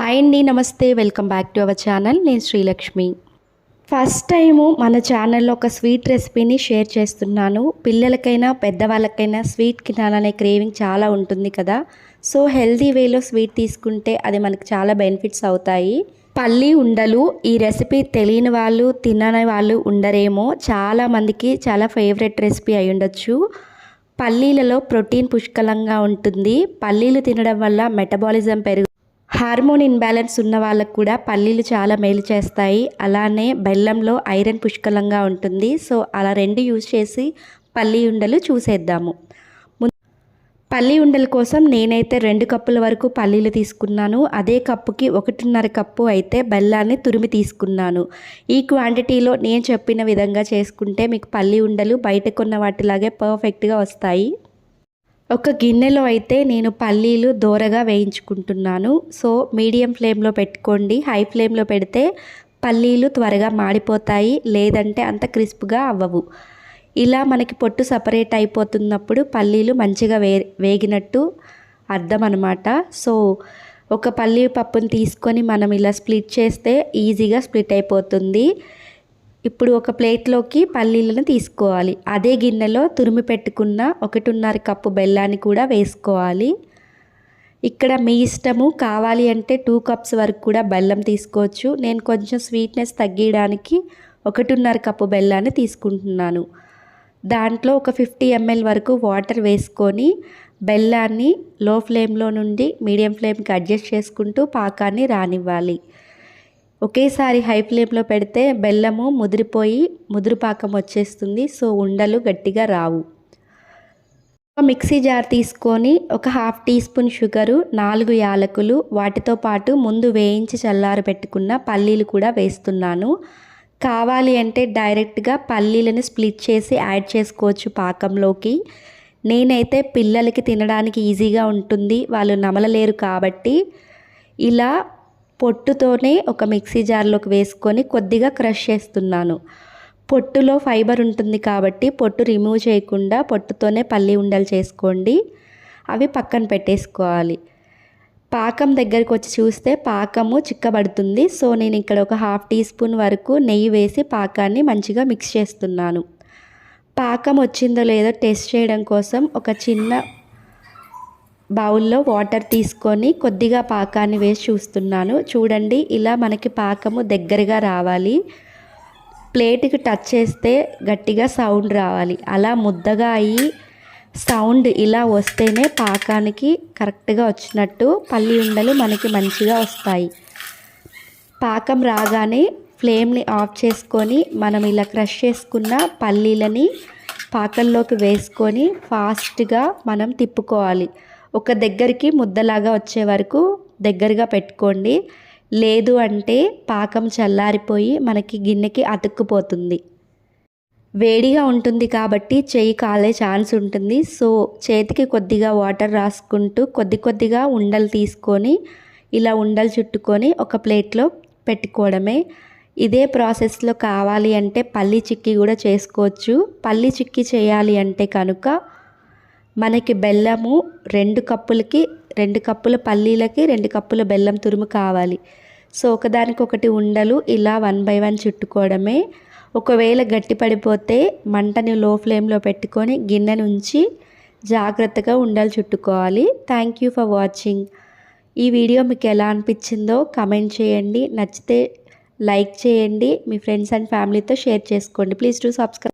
Hi అండి నమస్తే welcome back to our channel. నేను శ్రీలక్ష్మి. ఫస్ట్ టైము మన ఛానల్లో ఒక స్వీట్ రెసిపీని షేర్ చేస్తున్నాను. పిల్లలకైనా పెద్దవాళ్ళకైనా స్వీట్ తినాలనే క్రేవింగ్ చాలా ఉంటుంది కదా. సో హెల్దీ వేలో స్వీట్ తీసుకుంటే అది మనకు చాలా బెనిఫిట్స్ అవుతాయి. పల్లి ఉండలు ఈ రెసిపీ తెలియని వాళ్ళు తినని వాళ్ళు ఉండరేమో. చాలామందికి చాలా ఫేవరెట్ రెసిపీ అయి ఉండొచ్చు. పల్లీలలో ప్రోటీన్ పుష్కలంగా ఉంటుంది. పల్లీలు తినడం వల్ల మెటబాలిజం పెరుగు హార్మోన్ ఇన్బ్యాలెన్స్ ఉన్న వాళ్ళకు కూడా పల్లీలు చాలా మేలు చేస్తాయి. అలానే బెల్లంలో ఐరన్ పుష్కలంగా ఉంటుంది. సో అలా రెండు యూజ్ చేసి పల్లీ ఉండలు చూసేద్దాము. పల్లి ఉండల కోసం నేనైతే రెండు కప్పుల వరకు పల్లీలు తీసుకున్నాను. అదే కప్పుకి ఒకటిన్నర కప్పు అయితే బెల్లాన్ని తురిమి తీసుకున్నాను. ఈ క్వాంటిటీలో నేను చెప్పిన విధంగా చేసుకుంటే మీకు పల్లి ఉండలు బయట కొన్న వాటిలాగే పర్ఫెక్ట్గా వస్తాయి. ఒక గిన్నెలో అయితే నేను పల్లీలు దోరగా వేయించుకుంటున్నాను. సో మీడియం ఫ్లేమ్లో పెట్టుకోండి. హై ఫ్లేమ్లో పెడితే పల్లీలు త్వరగా మాడిపోతాయి. లేదంటే అంత క్రిస్ప్గా అవ్వవు. ఇలా మనకి పొట్టు సపరేట్ అయిపోతున్నప్పుడు పల్లీలు మంచిగా వే వేగినట్టు అర్థం అనమాట సో ఒక పల్లీ పప్పుని తీసుకొని మనం ఇలా స్ప్లిట్ చేస్తే ఈజీగా స్ప్లిట్ అయిపోతుంది. ఇప్పుడు ఒక ప్లేట్లోకి పల్లీలను తీసుకోవాలి. అదే గిన్నెలో తురిమి పెట్టుకున్న ఒకటిన్నర కప్పు బెల్లాన్ని కూడా వేసుకోవాలి. ఇక్కడ మీ ఇష్టము కావాలి అంటే టూ కప్స్ వరకు కూడా బెల్లం తీసుకోవచ్చు. నేను కొంచెం స్వీట్నెస్ తగ్గించడానికి ఒకటిన్నర కప్పు బెల్లాన్ని తీసుకుంటున్నాను. దాంట్లో ఒక ఫిఫ్టీ ఎంఎల్ వరకు వాటర్ వేసుకొని బెల్లాన్ని లో ఫ్లేమ్లో నుండి మీడియం ఫ్లేమ్కి అడ్జస్ట్ చేసుకుంటూ పాకాన్ని రానివ్వాలి. ఒకేసారి హై ఫ్లేమ్లో పెడితే బెల్లము ముదిరిపోయి ముదురుపాకం వచ్చేస్తుంది. సో ఉండలు గట్టిగా రావు. మిక్సీ జార్ తీసుకొని ఒక హాఫ్ టీ స్పూన్ షుగరు నాలుగు యాలకులు వాటితో పాటు ముందు వేయించి చల్లారు పెట్టుకున్న పల్లీలు కూడా వేస్తున్నాను. కావాలి అంటే డైరెక్ట్గా పల్లీలను స్ప్లిట్ చేసి యాడ్ చేసుకోవచ్చు పాకంలోకి. నేనైతే పిల్లలకి తినడానికి ఈజీగా ఉంటుంది. వాళ్ళు నమలలేరు కాబట్టి ఇలా పొట్టుతోనే ఒక మిక్సీ జార్లోకి వేసుకొని కొద్దిగా క్రష్ చేస్తున్నాను. పొట్టులో ఫైబర్ ఉంటుంది కాబట్టి పొట్టు రిమూవ్ చేయకుండా పొట్టుతోనే పల్లి ఉండలు చేసుకోండి. అవి పక్కన పెట్టేసుకోవాలి. పాకం దగ్గరికి వచ్చి చూస్తే పాకము చిక్కబడుతుంది. సో నేను ఇక్కడ ఒక హాఫ్ టీ స్పూన్ వరకు నెయ్యి వేసి పాకాన్ని మంచిగా మిక్స్ చేస్తున్నాను. పాకం వచ్చిందో లేదో టెస్ట్ చేయడం కోసం ఒక చిన్న బౌల్లో వాటర్ తీసుకొని కొద్దిగా పాకాన్ని వేసి చూస్తున్నాను. చూడండి ఇలా మనకి పాకము దగ్గరగా రావాలి. ప్లేట్కి టచ్ చేస్తే గట్టిగా సౌండ్ రావాలి. అలా ముద్దగా అయ్యి సౌండ్ ఇలా వస్తేనే పాకానికి కరెక్ట్గా వచ్చినట్టు పల్లి ఉండలు మనకి మంచిగా వస్తాయి. పాకం రాగానే ఫ్లేమ్ని ఆఫ్ చేసుకొని మనం ఇలా క్రష్ చేసుకున్న పల్లీలని పాకంలోకి వేసుకొని ఫాస్ట్గా మనం తిప్పుకోవాలి. ఒక దగ్గరికి ముద్దలాగా వచ్చే వరకు దగ్గరగా పెట్టుకోండి. లేదు అంటే పాకం చల్లారిపోయి మనకి గిన్నెకి అతుక్కుపోతుంది. వేడిగా ఉంటుంది కాబట్టి చెయ్యి కాలే ఛాన్స్ ఉంటుంది. సో చేతికి కొద్దిగా వాటర్ రాసుకుంటూ కొద్ది కొద్దిగా ఉండలు తీసుకొని ఇలా ఉండలు చుట్టుకొని ఒక ప్లేట్లో పెట్టుకోవడమే. ఇదే ప్రాసెస్లో కావాలి అంటే పల్లి చిక్కీ కూడా చేసుకోవచ్చు. పల్లి చిక్కీ చేయాలి అంటే కనుక మనకి బెల్లము రెండు కప్పులకి రెండు కప్పుల పల్లీలకి రెండు కప్పుల బెల్లం తురుము కావాలి. సో ఒకదానికొకటి ఉండలు ఇలా వన్ బై వన్ చుట్టుకోవడమే. ఒకవేళ గట్టి పడిపోతే మంటని లో ఫ్లేమ్లో పెట్టుకొని గిన్నె నుంచి జాగ్రత్తగా ఉండలు చుట్టుకోవాలి. థ్యాంక్ యూ ఫర్ వాచింగ్ ఈ వీడియో మీకు ఎలా అనిపించిందో కమెంట్ చేయండి. నచ్చితే లైక్ చేయండి. మీ ఫ్రెండ్స్ అండ్ ఫ్యామిలీతో షేర్ చేసుకోండి. Please do subscribe